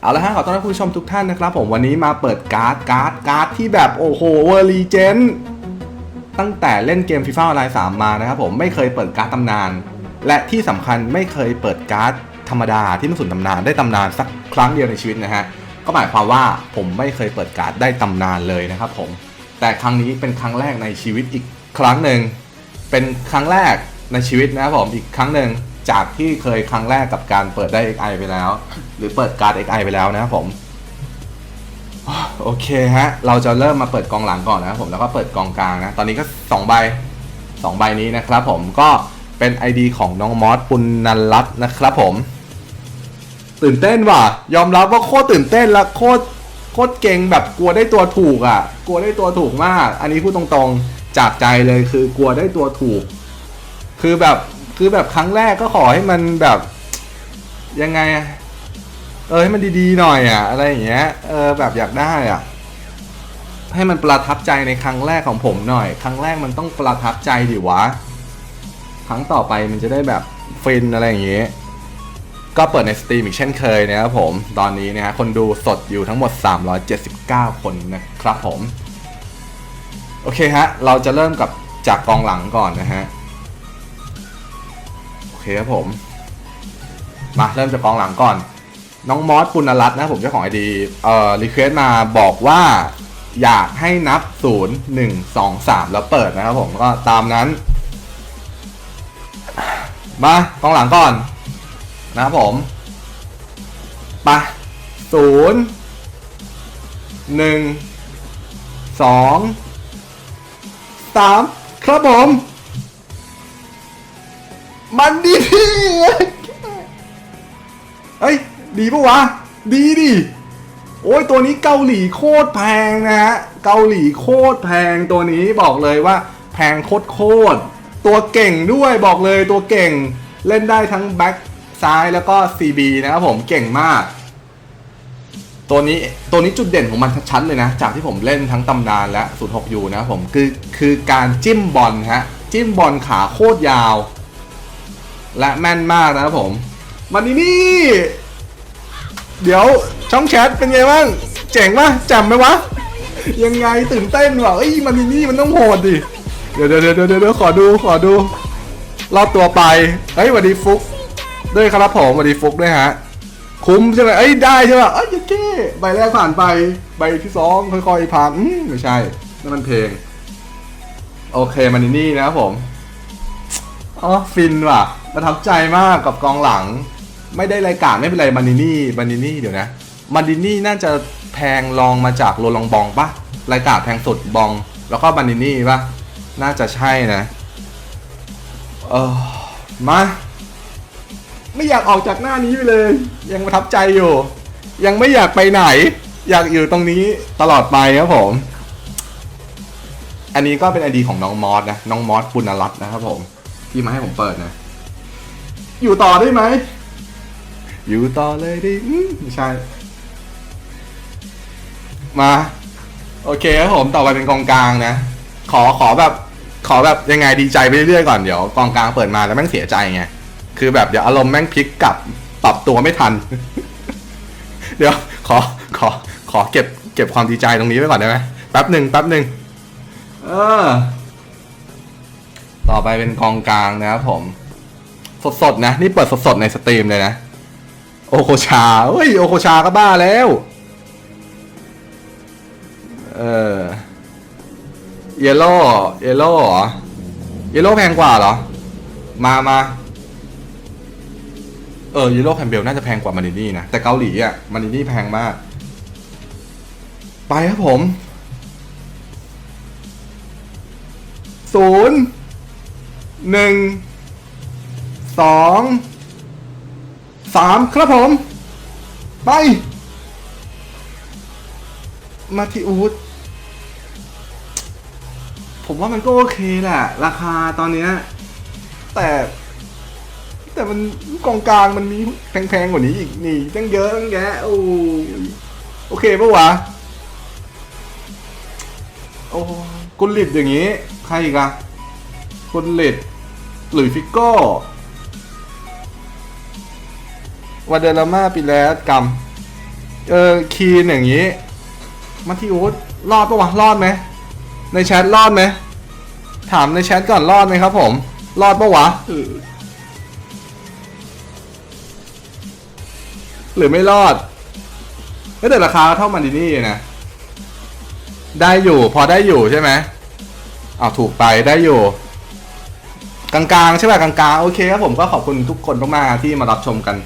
เอาละฮะขอต้อนรับคุณผู้ชมทุกท่านนะครับ ผมวันนี้มาเปิดการ์ดการ์ดการ์ดที่แบบโอ้โหเวอร์ลีเจนตั้งแต่เล่นเกม FIFA ออนไลน์3มานะครับผมไม่เคยเปิดการ์ดตำนาน และที่สำคัญไม่เคยเปิดการ์ดธรรมดาที่มันสุนตำนานได้ตำนานสักครั้งเดียวในชีวิตนะฮะก็หมายความว่าผมไม่เคยเปิดการ์ดได้ตำนานเลยนะครับผมแต่ครั้งนี้เป็นครั้งแรกในชีวิตอีกครั้งหนึ่งเป็นครั้งแรกในชีวิตนะครับผมอีกครั้งหนึ่ง จากที่เคยครั้งแรกกับการเปิดได้ XI ไปแล้ว หรือเปิดการ์ด XI ไปแล้วนะครับผมโอเคฮะ เราจะเริ่มมาเปิดกองหลังก่อนนะครับผมแล้วก็เปิดกองกลางนะ ตอนนี้ก็2ใบ2ใบนี้นะครับผมก็เป็น ID ของน้องมอสปุณณรัตน์นะครับผม ตื่นเต้นว่ะ ยอมรับว่าโคตรตื่นเต้นและโคตรโคตรเก่งแบบกลัวได้ตัวถูกอะ กลัวได้ตัวถูกมาก อันนี้พูดตรงๆจากใจเลยคือกลัวได้ตัวถูก คือแบบ คือแบบครั้งแรกก็ขอให้มันแบบยังไงอะเออให้มันดีๆหน่อยอะ อะไรอย่างเงี้ยเออแบบอยากได้อะ ให้มันประทับใจในครั้งแรกของผมหน่อย ครั้งแรกมันต้องประทับใจดิวะ ครั้งต่อไปมันจะได้แบบฟินอะไรอย่างเงี้ยก็เปิดในสตรีมอีกเช่นเคยนะครับผม ตอนนี้นะฮะคนดูสดอยู่ทั้งหมด 379 คนนะครับผม โอเคฮะ เราจะเริ่มกับจากกองหลังก่อนนะฮะ เคครับผม มาเริ่มจากกองหลังก่อน น้องมอสปุณรัตน์นะผมเจ้าของไอดีเอ่อรีเควสมาบอกว่าอยากให้นับ 0 1 2 3 แล้วเปิดนะครับผมก็ตามนั้น มากองหลังก่อน นะครับผมไปศูนย์หนึ่งสองสามครับผม มันดีพี่เฮ้ย ดีปะวะ ดีดิ โอ้ย ตัวนี้เกาหลีโคตรแพงนะฮะ เกาหลีโคตรแพงตัวนี้บอกเลยว่า แพงโคตรโคตร ตัวเก่งด้วยบอกเลยตัวเก่ง เล่นได้ทั้งแบ็คซ้ายแล้วก็ CB นะครับผมเก่งมาก ตัวนี้ตัวนี้จุดเด่นของมันชัดๆเลยนะ จากที่ผมเล่นทั้งตำนานและ 06U นะครับผมคือคือการจิ้มบอลฮะ จิ้มบอลขาโคตรยาว และแม่นมากนะครับผม มันนี่นี่ เดี๋ยวช่องแชทเป็นไงบ้าง เจ๋งปะจ่มไหมวะ ยังไงตื่นเต้นว่ะเอ้ยมันนี่นี่มันต้องโหดดิ เดี๋ยวเดี๋ยวเดี๋ยวเดี๋ยวขอดูขอดูรอบตัวไป เฮ้ยสวัสดีฟุก ด้วยครับผมสวัสดีฟุกด้วยฮะ คุ้มใช่ไหมเอ้ยได้ใช่ป่ะเอ้ยเก้ใบแรกผ่านไป ใบที่สองค่อยๆผ่าน อืมไม่ใช่นั่นมันเพลง โอเคมันนี่นี่นะครับผม อ๋อฟินว่ะ ประทับใจมากกับกองหลัง ไม่ได้รายการไม่เป็นไรมานินี่มานินี่เดี๋ยวนะมานินี่น่าจะแพงรองมาจากโรลองบองปะรายการแพงสุดบอง แล้วก็มานินี่ปะน่าจะใช่นะเออมาไม่อยากออกจากหน้านี้ไปเลย ยังประทับใจอยู่ ยังไม่อยากไปไหน อยากอยู่ตรงนี้ตลอดไปครับผม อันนี้ก็เป็นไอดีของน้องมอสนะ น้องมอสปุณรัตน์นะครับผม ที่มาให้ผมเปิดนะ อยู่ต่อได้ไหม อยู่ต่อเลยดิอืมไม่ใช่ มา โอเคครับผมต่อไปเป็นกองกลางนะ ขอขอแบบ ขอแบบยังไงดีใจไปเรื่อยๆก่อนเดี๋ยวกองกลางเปิดมาแล้วแม่งเสียใจไงคือแบบเดี๋ยวอารมณ์แม่งพลิกกลับปรับตัวไม่ทัน เดี๋ยว ขอขอขอเก็บเก็บความดีใจตรงนี้ไว้ก่อนได้ไหมแป๊บหนึ่งแป๊บหนึ่งเออ ต่อไปเป็นกองกลางนะครับผม สดๆนะ นี่เปิดสดๆในสตรีมเลยนะ โอโคชาเฮ้ยโอโคชาก็บ้าแล้ว เออเยลโล่เยลโล่เหรอเยลโล่แพงกว่าเหรอ มามาเออเยลโล่แคมเบลน่าจะแพงกว่ามานินี่นะ แต่เกาหลีอะมานินี่แพงมาก ไปครับผมศูนย์ หนึ่งสองสามครับผม ไป มาที่อูดผมว่ามันก็โอเคแหละ ราคาตอนเนี้ย แต่ แต่มันกองกลางมันมีแพงๆกว่านี้อีกนี่ตั้งเยอะตั้งแยะโอ้โอเคปะวะ โอ้กุลลิดอย่างงี้ ใครอีกอะกุลิด หลุยฟิกโก้วาเดลาม่าปิแลสกัมเออคีนอย่างนี้มาที่อูดรอดปะวะรอดไหมในแชทรอดไหมถามในแชทก่อนรอดไหมครับผม รอดปะวะหรือไม่รอดเฮ้ยแต่ราคาเท่ามันดินี่นะได้อยู่พอได้อยู่ใช่ไหมอ้าวถูกไปได้อยู่ กลางๆใช่ป่ะกลางๆ โอเคครับผมก็ขอบคุณทุกคนมากๆที่มารับชมกัน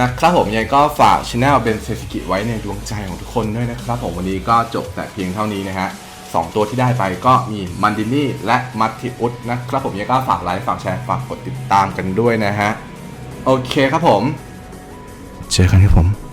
นะครับผมยังไงก็ฝากช anel เป็นเซซิกิไว้ในดวงใจของทุกคนด้วยนะครับผมวันนี้ก็จบแต่เพียงเท่านี้นะฮะสองตัวที่ได้ไปก็มีมันดินี่และมัตติอุสนะครับผมยังไงก็ฝากไลค์ฝากแชร์ฝากกดติดตามกันด้วยนะฮะโอเคครับผม เจอกันครับผม